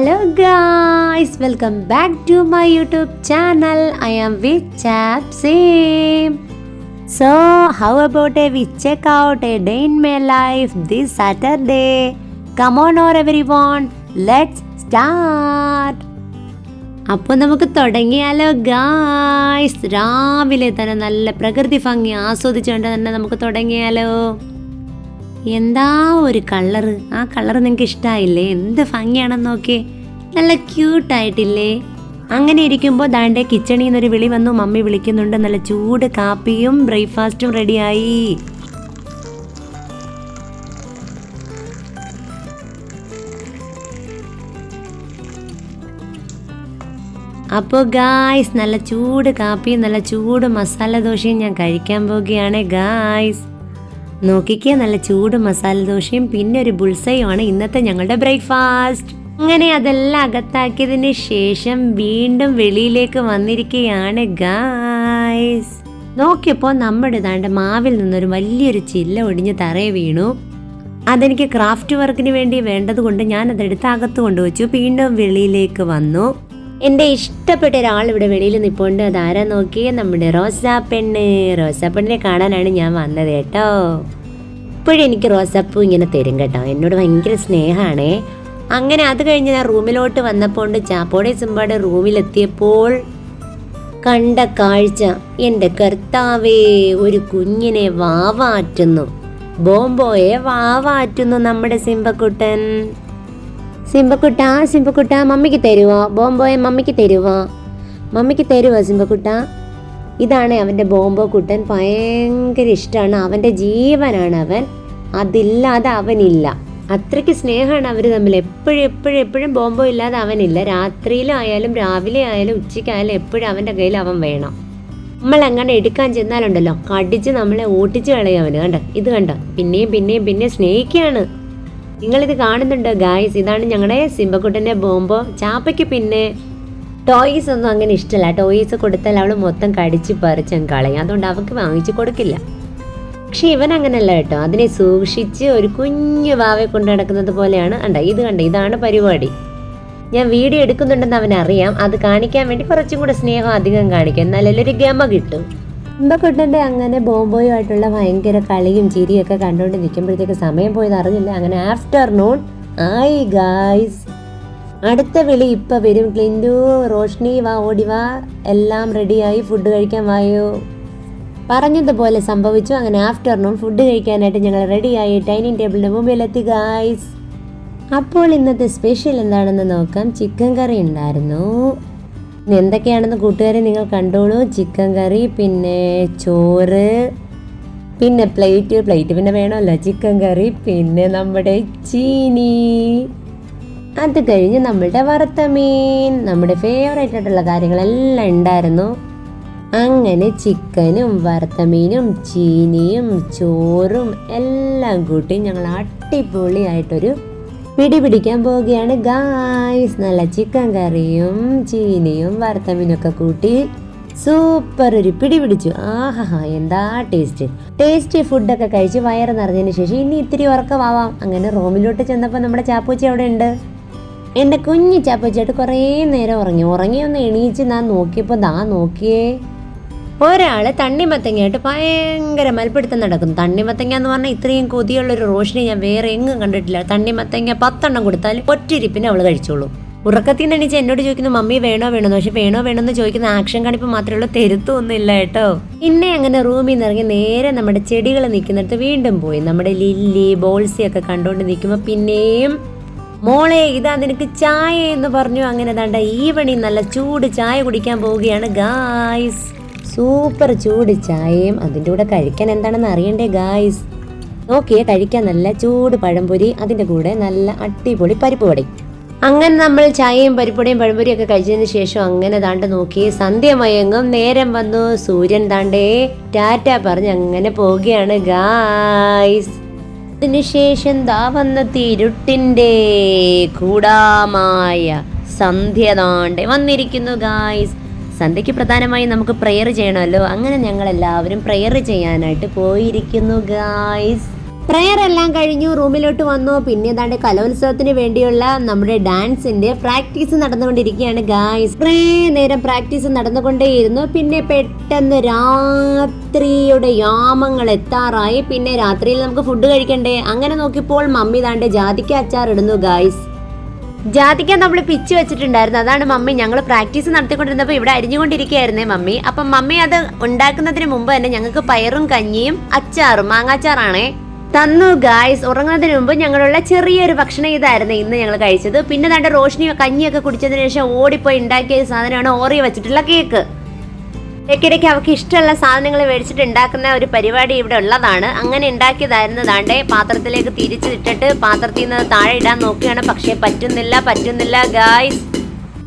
Guys, welcome back to my YouTube channel. I am with Chap Sim. So, how about a we check out a day in my life this Saturday? Come on or everyone, let's start. അപ്പോൾ നമുക്ക് തുടങ്ങിയാലോ guys രാവിലെ തന്നെ നല്ല പ്രകൃതി ഭംഗി ആസ്വദിച്ചുകൊണ്ട് തന്നെ നമുക്ക് തുടങ്ങിയാലോ എന്താ ഒരു കളറ് ആ കളറ് നിങ്ങൾക്ക് ഇഷ്ടമായില്ലേ എന്ത് ഭംഗിയാണെന്ന് നോക്കി നല്ല ക്യൂട്ടായിട്ടില്ലേ അങ്ങനെ ഇരിക്കുമ്പോൾ ദാണ്ടെ കിച്ചണിൽ നിന്നൊരു വിളി വന്നു. മമ്മി വിളിക്കുന്നുണ്ട്. നല്ല ചൂട് കാപ്പിയും ബ്രേക്ക്ഫാസ്റ്റും റെഡിയായി അപ്പോൾ ഗായ്സ് നല്ല ചൂട് കാപ്പിയും നല്ല ചൂട് മസാല ദോശയും ഞാൻ കഴിക്കാൻ പോവുകയാണ് ഗായ്സ് നോക്കിക്കേ നല്ല ചൂട് മസാല ദോശയും പിന്നെ ഒരു ബുൾസയുമാണ് ഇന്നത്തെ ഞങ്ങളുടെ ബ്രേക്ക്ഫാസ്റ്റ്. അങ്ങനെ അതെല്ലാം അകത്താക്കിയതിന് ശേഷം വീണ്ടും വെളിയിലേക്ക് വന്നിരിക്കുകയാണ് ഗായ്സ്. നോക്കിയപ്പോൾ നമ്മുടെ താണ്ട് മാവിൽ നിന്നൊരു വലിയൊരു ചില്ല ഒടിഞ്ഞ് തറയെ വീണു. അതെനിക്ക് ക്രാഫ്റ്റ് വർക്കിന് വേണ്ടി വേണ്ടത് കൊണ്ട് ഞാൻ അതെടുത്ത് അകത്ത് കൊണ്ടുവച്ചു. വീണ്ടും വെളിയിലേക്ക് വന്നു. എന്റെ ഇഷ്ടപ്പെട്ട ഒരാൾ ഇവിടെ വെളിയിൽ നിൽപ്പുണ്ട് അതാരാ നോക്കി നമ്മുടെ റോസാ പെണ്ണ്. റോസാ പെണ്ണിനെ കാണാനാണ് ഞാൻ വന്നത് കേട്ടോ. ഇപ്പോഴും എനിക്ക് റോസാപ്പൂ ഇങ്ങനെ തരും കേട്ടോ. എന്നോട് ഭയങ്കര സ്നേഹമാണേ. അങ്ങനെ അത് കഴിഞ്ഞ് ഞാൻ റൂമിലോട്ട് വന്നപ്പോൾ ചാപ്പോടെ സിമ്പാടെ റൂമിലെത്തിയപ്പോൾ കണ്ട കാഴ്ച എന്റെ കർത്താവേ ഒരു കുഞ്ഞിനെ വാവാറ്റുന്നു. ബോംബോയെ വാവാറ്റുന്നു നമ്മുടെ സിംബക്കുട്ടൻ. സിംബക്കുട്ട സിംബക്കുട്ട മമ്മിക്ക് തരുവോ? ബോംബോയെ മമ്മിക്ക് തരുവോ? മമ്മിക്ക് തരുവോ സിംബക്കുട്ട? ഇതാണ് അവന്റെ ബോംബോ കുട്ടൻ. ഭയങ്കര ഇഷ്ടമാണ്. അവന്റെ ജീവനാണ് അവൻ. അതില്ലാതെ അവനില്ല. അത്രയ്ക്ക് സ്നേഹമാണ് അവർ തമ്മിൽ. എപ്പോഴും എപ്പോഴും എപ്പോഴും ബോംബോ ഇല്ലാതെ അവനില്ല. രാത്രിയിലായാലും രാവിലെ ആയാലും ഉച്ചയ്ക്കായാലും എപ്പോഴും അവന്റെ കയ്യിൽ അവൻ വേണം. നമ്മൾ അങ്ങനെ എടുക്കാൻ ചെന്നാലുണ്ടല്ലോ. കടിച്ച് നമ്മളെ ഓട്ടിച്ച് കളയും അവന്. കണ്ടോ? ഇത് കണ്ടോ? പിന്നെയും പിന്നെയും പിന്നെ സ്നേഹിക്കുകയാണ്. നിങ്ങളിത് കാണുന്നുണ്ടോ ഗായ്സ് ഇതാണ് ഞങ്ങളുടെ സിംബക്കുട്ടന്റെ ബോംബോ. ചാപ്പയ്ക്ക് പിന്നെ ടോയ്സ് ഒന്നും അങ്ങനെ ഇഷ്ടമല്ല ടോയ്സ് കൊടുത്താൽ അവൾ മൊത്തം കടിച്ച് പറിച്ചങ്ങ് കളയും. അതുകൊണ്ട് അവൾക്ക് വാങ്ങിച്ചു കൊടുക്കില്ല. പക്ഷെ ഇവൻ അങ്ങനല്ല കേട്ടോ. അതിനെ സൂക്ഷിച്ച് ഒരു കുഞ്ഞു വാവെ കൊണ്ട് നടക്കുന്നത് പോലെയാണ്. അണ്ട ഇത് കണ്ട? ഇതാണ് പരിപാടി. ഞാൻ വീഡിയോ എടുക്കുന്നുണ്ടെന്ന് അവനറിയാം. അത് കാണിക്കാൻ വേണ്ടി കുറച്ചും കൂടെ സ്നേഹം അധികം കാണിക്കും. എന്നാലല്ലേ ഒരു ഗമ കിട്ടും. ഇമ്പക്കുട്ടന്റെ അങ്ങനെ ബോംബോയുമായിട്ടുള്ള ഭയങ്കര കളിയും ചിരിയും ഒക്കെ കണ്ടുകൊണ്ട് നിൽക്കുമ്പോഴത്തേക്ക് സമയം പോയത് അറിഞ്ഞില്ല? അങ്ങനെ ആഫ്റ്റർനൂൺ ആയി ഗായ്സ് അടുത്ത വിളി ഇപ്പം വരും. ക്ലിൻഡു റോഷ്നി വാ ഓടി വാ. എല്ലാം റെഡിയായി ഫുഡ് കഴിക്കാൻ വായോ? പറഞ്ഞതുപോലെ സംഭവിച്ചു. അങ്ങനെ ആഫ്റ്റർനൂൺ ഫുഡ് കഴിക്കാനായിട്ട് ഞങ്ങൾ റെഡിയായി ഡൈനിങ് ടേബിളിന്റെ മുമ്പിലെത്തി ഗായ്സ് അപ്പോൾ ഇന്നത്തെ സ്പെഷ്യൽ എന്താണെന്ന് നോക്കാം. ചിക്കൻ കറി ഉണ്ടായിരുന്നു. എന്തൊക്കെയാണെന്ന് കൂട്ടുകാരെ നിങ്ങൾ കണ്ടോളൂ. ചിക്കൻ കറി പിന്നെ ചോറ് പിന്നെ പ്ലേറ്റ്. പ്ലേറ്റ് പിന്നെ വേണമല്ലോ. ചിക്കൻ കറി പിന്നെ നമ്മുടെ ചീനി. അത് കഴിഞ്ഞ് നമ്മളുടെ വറുത്ത മീൻ. നമ്മുടെ ഫേവറേറ്റ് ആയിട്ടുള്ള കാര്യങ്ങളെല്ലാം ഉണ്ടായിരുന്നു. അങ്ങനെ ചിക്കനും വറുത്ത മീനും ചീനിയും ചോറും എല്ലാം കൂട്ടി ഞങ്ങൾ അടിപൊളിയായിട്ടൊരു പിടി പിടിക്കാൻ പോവുകയാണ് ഗായ്സ് നല്ല ചിക്കൻ കറിയും ചീനിയും വറുത്തമീനൊക്കെ കൂട്ടി സൂപ്പർ ഒരു പിടി പിടിച്ചു. ആഹാ എന്താ ടേസ്റ്റ് ടേസ്റ്റി ഫുഡൊക്കെ കഴിച്ച് വയറ് നിറഞ്ഞതിന് ശേഷം ഇനി ഇത്തിരി ഉറക്കമാവാം. അങ്ങനെ റൂമിലോട്ട് ചെന്നപ്പോൾ നമ്മുടെ ചാപ്പൂച്ചി അവിടെ ഉണ്ട് എന്റെ കുഞ്ഞു ചാപ്പൂച്ചിയായിട്ട് കുറേ നേരം ഉറങ്ങി. ഉറങ്ങി ഒന്ന് എണീച്ച് ഞാൻ നോക്കിയപ്പോൾ ദാ നോക്കിയേ. ഒരാൾ തണ്ണിമത്തങ്ങയായിട്ട് ഭയങ്കര മൽപ്പിടുത്തം നടക്കും തണ്ണിമത്തങ്ങ എന്ന് പറഞ്ഞാൽ ഇത്രയും കൊതിയുള്ളൊരു റോഷിനെ ഞാൻ വേറെ എങ്ങും കണ്ടിട്ടില്ല. തണ്ണിമത്തങ്ങ പത്തെണ്ണം കൊടുത്താൽ ഒറ്റിരിപ്പിന് അവൾ കഴിച്ചോളൂ. ഉറക്കത്തിൽ നിന്ന് എണീച്ച് എന്നോട് ചോദിക്കുന്നു മമ്മി വേണോ വേണോ പക്ഷെ വേണോ വേണോ എന്ന് ചോദിക്കുന്ന ആക്ഷൻ കാണിപ്പ് മാത്രമേ ഉള്ളൂ. തെരുത്തൊന്നും ഇല്ല കേട്ടോ. പിന്നെ അങ്ങനെ റൂമിൽ നിന്ന് ഇറങ്ങി നേരെ നമ്മുടെ ചെടികൾ നിൽക്കുന്നിടത്ത് വീണ്ടും പോയി. നമ്മുടെ ലില്ലി ബോൾസി ഒക്കെ കണ്ടുകൊണ്ട് നിൽക്കുമ്പോൾ പിന്നെയും മോളെ ഇതാ നിനക്ക് ചായ എന്ന് പറഞ്ഞു. അങ്ങനെ ദാണ്ട ഈവണി നല്ല ചൂട് ചായ കുടിക്കാൻ പോവുകയാണ് ഗായ്സ്. സൂപ്പർ ചൂട് ചായയും അതിന്റെ കൂടെ കഴിക്കാൻ എന്താണെന്ന് അറിയണ്ടേ ഗായ്സ് നോക്കിയേ കഴിക്കാൻ നല്ല ചൂട് പഴംപൊരി അതിന്റെ കൂടെ നല്ല അടിപൊളി പരിപ്പ് വടയും അങ്ങനെ നമ്മൾ ചായയും പരിപ്പൊടിയും പഴംപൊരിയും ഒക്കെ കഴിച്ചതിന് ശേഷം അങ്ങനെ താണ്ട് നോക്കി സന്ധ്യ മയങ്ങും നേരം വന്നു സൂര്യൻ താണ്ടേ ടാറ്റ പറഞ്ഞ് അങ്ങനെ പോവുകയാണ് ഗായ്സ് അതിനുശേഷം ദാ വന്ന തിരുട്ടിന്റെ കൂടാമായ സന്ധ്യ താണ്ടെ വന്നിരിക്കുന്നു ഗായ്സ് സന്ധ്യയ്ക്ക് പ്രധാനമായി നമുക്ക് പ്രെയർ ചെയ്യണമല്ലോ. അങ്ങനെ ഞങ്ങൾ എല്ലാവരും പ്രെയർ ചെയ്യാനായിട്ട് പോയിരിക്കുന്നു ഗായ്സ് പ്രെയർ എല്ലാം കഴിഞ്ഞു റൂമിലോട്ട് വന്നു. പിന്നെ ഏതാണ്ട് കലോത്സവത്തിന് വേണ്ടിയുള്ള നമ്മുടെ ഡാൻസിന്റെ പ്രാക്ടീസ് നടന്നുകൊണ്ടിരിക്കുകയാണ് ഗായ്സ് കുറേ നേരം പ്രാക്ടീസ് നടന്നുകൊണ്ടേയിരുന്നു. പിന്നെ പെട്ടെന്ന് രാത്രിയുടെ യാമങ്ങൾ എത്താറായി. പിന്നെ രാത്രിയിൽ നമുക്ക് ഫുഡ് കഴിക്കണ്ടേ? അങ്ങനെ നോക്കിയപ്പോൾ മമ്മി താണ്ട് ജാതിക്ക അച്ചാർ ഇടുന്നു ഗായ്സ് ജാതിക്ക നമ്മൾ പിച്ച് വെച്ചിട്ടുണ്ടായിരുന്നു. അതാണ് മമ്മി ഞങ്ങൾ പ്രാക്ടീസ് നടത്തിക്കൊണ്ടിരുന്നപ്പോൾ ഇവിടെ അരിഞ്ഞുകൊണ്ടിരിക്കുകയായിരുന്നേ മമ്മി. അപ്പം മമ്മി അത് ഉണ്ടാക്കുന്നതിന് മുമ്പ് തന്നെ ഞങ്ങൾക്ക് പയറും കഞ്ഞിയും അച്ചാറും മാങ്ങാച്ചാറാണേ. തന്നു ഗായ്സ് ഉറങ്ങുന്നതിന് മുമ്പ് ഞങ്ങളുള്ള ചെറിയൊരു ഭക്ഷണം ഇതായിരുന്നു ഇന്ന് ഞങ്ങൾ കഴിച്ചത്. പിന്നെ തന്റെ റോഷിനി കഞ്ഞിയൊക്കെ കുടിച്ചതിന് ശേഷം ഓടിപ്പോയി ഉണ്ടാക്കിയ സാധനമാണ് ഓറിയ വെച്ചിട്ടുള്ള കേക്ക് ഇടയ്ക്കിടയ്ക്ക് അവർക്ക് ഇഷ്ടമുള്ള സാധനങ്ങൾ മേടിച്ചിട്ട് ഉണ്ടാക്കുന്ന ഒരു പരിപാടി ഇവിടെ ഉള്ളതാണ്. അങ്ങനെ ഉണ്ടാക്കിയതായിരുന്നു പാത്രത്തിലേക്ക് തിരിച്ചിട്ടിട്ട് പാത്രത്തിൽ നിന്ന് താഴെ ഇടാൻ നോക്കുകയാണ്. പക്ഷേ പറ്റുന്നില്ല പറ്റുന്നില്ല. ഗായ്സ്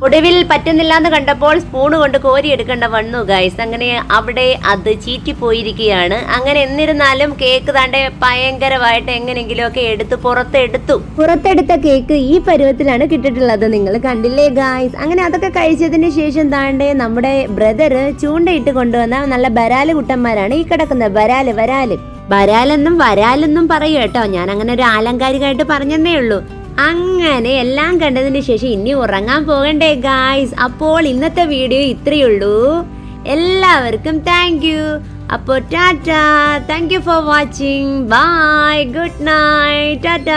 ഒടുവിൽ പറ്റുന്നില്ല എന്ന് കണ്ടപ്പോൾ സ്പൂൺ കൊണ്ട് കോരി എടുക്കേണ്ട വന്നു ഗൈസ് അങ്ങനെ അവിടെ അത് ചീറ്റിപ്പോയിരിക്കുകയാണ്. അങ്ങനെ എന്നിരുന്നാലും കേക്ക് താണ്ടെ ഭയങ്കരമായിട്ട് എങ്ങനെങ്കിലുമൊക്കെ എടുത്ത് പുറത്തെടുത്തു. പുറത്തെടുത്ത കേക്ക് ഈ പരുവത്തിലാണ് കിട്ടിയിട്ടുള്ളത്. നിങ്ങൾ കണ്ടില്ലേ ഗായ്സ് അങ്ങനെ അതൊക്കെ കഴിച്ചതിന് ശേഷം താണ്ടെ നമ്മുടെ ബ്രദർ ചൂണ്ടയിട്ട് കൊണ്ടുവന്ന നല്ല ബരാൽ കുട്ടന്മാരാണ് ഈ കിടക്കുന്നത്. ബരാൽ വരാൽ. ബരാലെന്നും വരാലെന്നും പറയൂ കേട്ടോ. ഞാൻ അങ്ങനെ ഒരു ആലങ്കാരികമായിട്ട് പറഞ്ഞതേ ഉള്ളൂ. അങ്ങനെ എല്ലാം കണ്ടതിന് ശേഷം ഇനി ഉറങ്ങാൻ പോകണ്ടേ ഗായ്സ് അപ്പോൾ ഇന്നത്തെ വീഡിയോ ഇത്രയേ ഉള്ളൂ. എല്ലാവർക്കും താങ്ക് യു അപ്പോൾ tata. Thank you for watching bye good night tata.